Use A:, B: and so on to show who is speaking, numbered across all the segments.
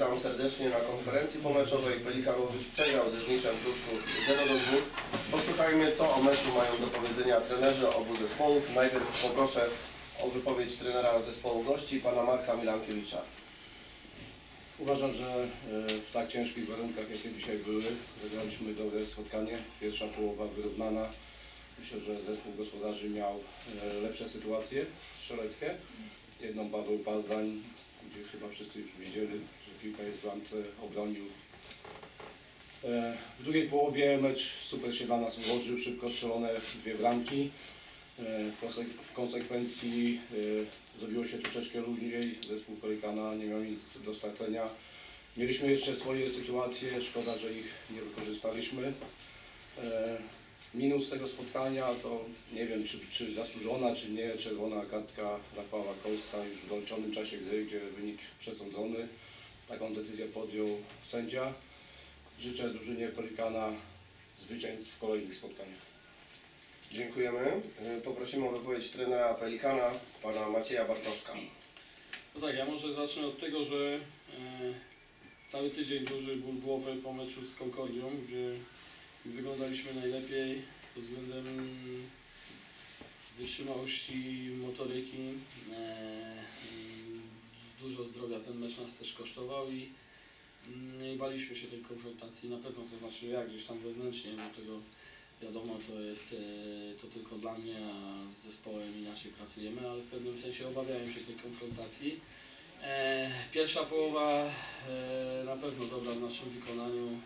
A: Witam serdecznie na konferencji pomeczowej. Pelikanowicz przegrał ze Zniczem Pruszków 0 do 2. Posłuchajmy, co o meczu mają do powiedzenia trenerzy obu zespołów. Najpierw poproszę o wypowiedź trenera zespołu gości, pana Marka Milankiewicza.
B: Uważam, że e, w tak ciężkich warunkach, jakie dzisiaj były, wygraliśmy dobre spotkanie. Pierwsza połowa wyrównana. Myślę, że zespół gospodarzy miał e, lepsze sytuacje strzeleckie. Jedną padł Pazdań, gdzie chyba wszyscy już wiedzieli, że piłka jest w bramce, obronił. E, W drugiej połowie mecz super się dla nas ułożył, szybko strzelone dwie bramki. E, w konsek- W konsekwencji e, zrobiło się troszeczkę luźniej, zespół Pelikana nie miał nic do stracenia. Mieliśmy jeszcze swoje sytuacje, szkoda, że ich nie wykorzystaliśmy. Minus tego spotkania to nie wiem, czy, czy zasłużona, czy nie, czerwona kartka dla Pawła Kolsa już w doliczonym czasie gry, gdzie wynik przesądzony. Taką decyzję podjął sędzia. Życzę drużynie Pelikana zwycięstw w kolejnych spotkaniach.
A: Dziękujemy. Y, Poprosimy o wypowiedź trenera Pelikana, pana Macieja Bartoszka.
C: No tak, ja może zacznę od tego, że e, cały tydzień duży ból głowy po meczu z Concordią, gdzie wyglądaliśmy najlepiej pod względem wytrzymałości motoryki. E, mm, dużo zdrowia ten mecz nas też kosztował i, mm, i baliśmy się tej konfrontacji. Na pewno to znaczy ja gdzieś tam wewnętrznie, bo tego wiadomo to jest e, to tylko dla mnie, a z zespołem inaczej pracujemy, ale w pewnym sensie obawiałem się tej konfrontacji. E, pierwsza połowa na pewno dobra w naszym wykonaniu.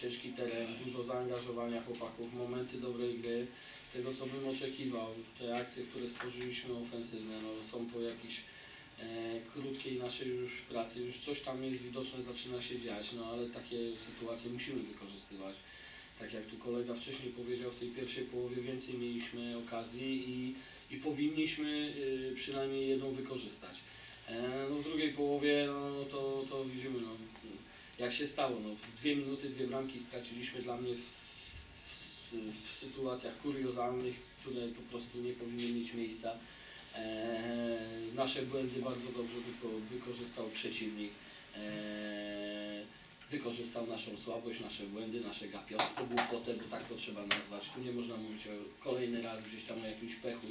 C: Ciężki teren, dużo zaangażowania chłopaków, momenty dobrej gry, tego co bym oczekiwał. Te akcje, które stworzyliśmy ofensywne, no, są po jakiejś e, krótkiej naszej już pracy, już coś tam jest widoczne, zaczyna się dziać, no ale takie sytuacje musimy wykorzystywać. Tak jak tu kolega wcześniej powiedział, w tej pierwszej połowie więcej mieliśmy okazji i, i powinniśmy y, przynajmniej jedną wykorzystać. E, no w drugiej połowie no, to, to widzimy, no, jak się stało. No, dwie minuty, dwie bramki straciliśmy dla mnie w, w, w sytuacjach kuriozalnych, które po prostu nie powinny mieć miejsca. E, nasze błędy bardzo dobrze wyko, wykorzystał przeciwnik. E, wykorzystał naszą słabość, nasze błędy, nasze gapiostwo, głupotę, bo tak to trzeba nazwać. Tu nie można mówić o kolejny raz gdzieś tam o jakimś pechu,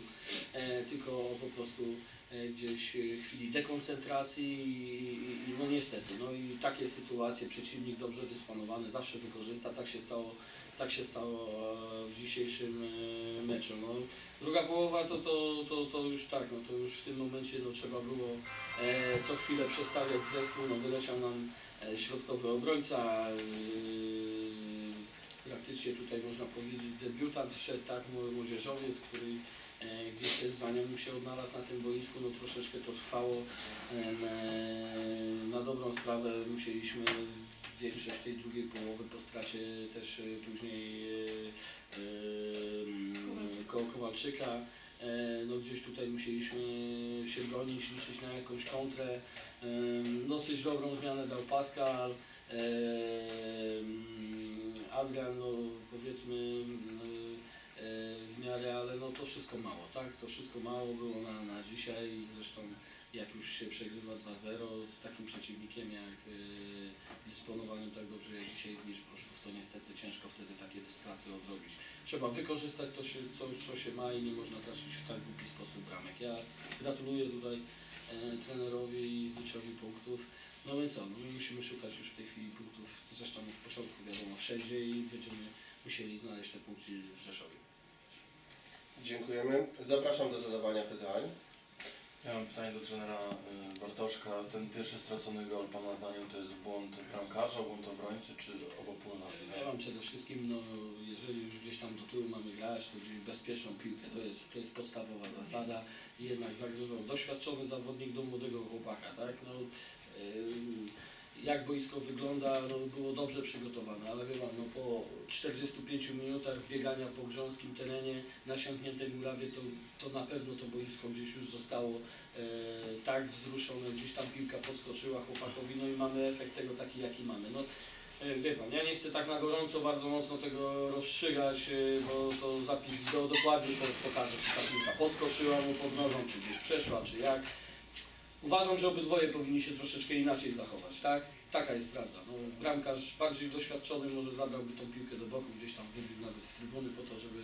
C: e, tylko po prostu e, gdzieś e, chwili dekoncentracji i, i no niestety, no i takie sytuacje przeciwnik dobrze dysponowany zawsze wykorzysta, tak się stało, tak się stało e, w dzisiejszym meczu. No, druga połowa to, to, to, to już tak, no to już w tym momencie no, trzeba było e, co chwilę przestawiać zespół, no wyleciał nam środkowy obrońca, e, praktycznie tutaj można powiedzieć debiutant wszedł, tak, mło- młodzieżowiec, który e, gdzieś też zanim się odnalazł na tym boisku, no troszeczkę to trwało. E, na dobrą sprawę musieliśmy większość tej drugiej połowy po stracie też e, później e, e, Kowalczyka. E, No gdzieś tutaj musieliśmy się bronić, liczyć na jakąś kontrę. Em, Dosyć dobrą zmianę dał Pascal. Em, Adrian, no powiedzmy mm, e, ale no to wszystko mało, tak? To wszystko mało było na, na dzisiaj. Zresztą jak już się przegrywa 2-0 z takim przeciwnikiem jak e, dysponowaniu tak dobrze jak dzisiaj z Proszków, to niestety ciężko wtedy takie straty odrobić. Trzeba wykorzystać to, się, co, co się ma i nie można tracić w tak głupi sposób bramek. Ja gratuluję tutaj e, trenerowi i Zniczowi punktów. No i co, no my musimy szukać już w tej chwili punktów, zresztą od początku wiadomo, wszędzie i będziemy musieli znaleźć te punkty w Rzeszowie.
A: Dziękujemy. Zapraszam do zadawania pytań.
D: Ja mam pytanie do trenera y, Bartoszka. Ten pierwszy stracony gol, Pana zdaniem, to jest błąd bramkarza, błąd obrońcy, czy obopólność?
C: Ja Wam przede wszystkim, no, jeżeli już gdzieś tam do tyłu mamy grać, to gdzieś bezpieczną piłkę, to jest, to jest podstawowa zasada i jednak zagrywał doświadczony zawodnik do młodego chłopaka, tak? No, ym, jak boisko wygląda, no, było dobrze przygotowane, ale wie Pan, no, po 45 minutach biegania po grząskim terenie, nasiąkniętej murawie, to, to na pewno to boisko gdzieś już zostało e, tak wzruszone, gdzieś tam piłka podskoczyła chłopakowi, no i mamy efekt tego taki, jaki mamy. No, E, Wie pan, ja nie chcę tak na gorąco bardzo mocno tego rozstrzygać, e, bo to zapis do, dokładnie po- pokaże, czy ta piłka podskoczyła mu pod nogą, czy gdzieś przeszła, czy jak. Uważam, że obydwoje powinni się troszeczkę inaczej zachować, tak? Taka jest prawda. No, bramkarz bardziej doświadczony może zabrałby tą piłkę do boku, gdzieś tam wybił nawet z trybuny po to, żeby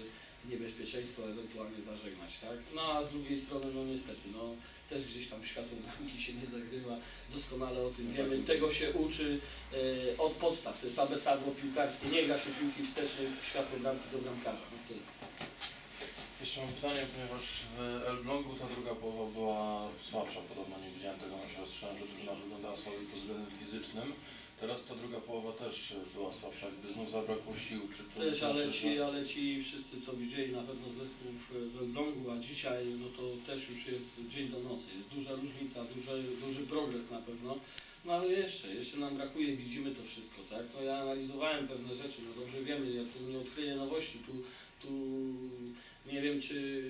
C: niebezpieczeństwo ewentualnie zażegnać, tak? No a z drugiej strony, no niestety, no też gdzieś tam światło bramki się nie zagrywa, doskonale o tym wiemy, tego się uczy e, od podstaw, to jest abecadło piłkarskie, nie gra się piłki wstecznej w światło bramki do bramkarza, no tyle.
D: Jeszcze mam pytanie, ponieważ w Elblągu ta druga połowa była słabsza, podobno nie widziałem tego meczu, słyszałem, że drużyna wyglądała słabiej pod względem fizycznym. Teraz ta druga połowa też była słabsza, jakby znów zabrakło sił. Czy to
C: Też, ale
D: znaczy,
C: ci, ale ci wszyscy, co widzieli na pewno zespół w, w Elblągu, a dzisiaj, no to też już jest dzień do nocy. Jest duża różnica, duży, duży progres na pewno. No ale jeszcze, jeszcze nam brakuje, widzimy to wszystko, tak? No ja analizowałem pewne rzeczy, no dobrze wiemy, ja tu nie odkryję nowości, tu, tu nie wiem, czy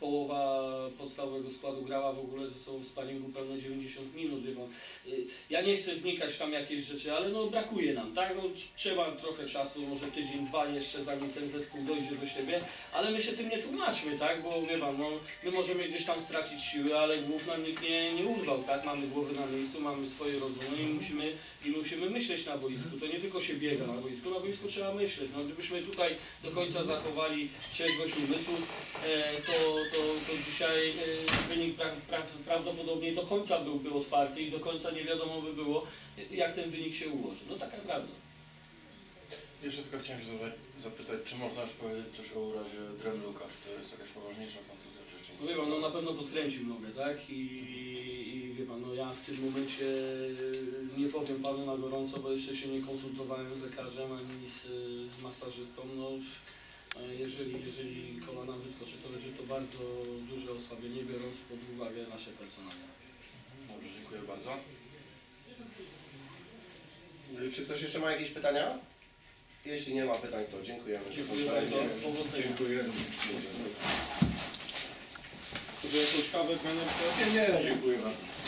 C: połowa podstawowego składu grała w ogóle ze sobą w sparingu pełne 90 minut, pan. Y, Ja nie chcę wnikać w tam jakieś rzeczy, ale no brakuje nam, tak? No, tr- trzeba trochę czasu, może tydzień, dwa jeszcze, zanim ten zespół dojdzie do siebie, ale my się tym nie tłumaczmy, tak? Bo wie pan, no, my możemy gdzieś tam stracić siły, ale głów nam nikt nie, nie urwał, tak? Mamy głowy na miejscu, mamy swoje rozumy i musimy, i musimy myśleć na boisku. To nie tylko się biega na boisku, na boisku trzeba myśleć. No, gdybyśmy tutaj do końca zachowali trzeźwość umysłów, e, to, to, to dzisiaj wynik pra, pra, prawdopodobnie do końca byłby otwarty i do końca nie wiadomo by było, jak ten wynik się ułoży. No taka prawda.
D: Jeszcze tylko chciałem się zapytać, czy można już powiedzieć coś o urazie Dremluka? Czy to jest jakaś poważniejsza kontuzja, czy jeszcze nic?
C: No wie pan, no na pewno podkręcił nogę, tak? I, i wie pan, no ja w tym momencie nie powiem panu na gorąco, bo jeszcze się nie konsultowałem z lekarzem ani z, z masażystą. No, jeżeli, jeżeli kolana wyskoczy, to będzie to bardzo duże osłabienie, biorąc pod uwagę nasze personalne.
D: Dobrze, dziękuję bardzo.
A: Czy ktoś jeszcze ma jakieś pytania? Jeśli nie ma pytań, to dziękujemy.
C: Dziękuję bardzo. Powodzenia.
B: Dziękuję.
C: Żeby jakąś kawę, trenerkę?
B: Nie, nie, dziękuję bardzo.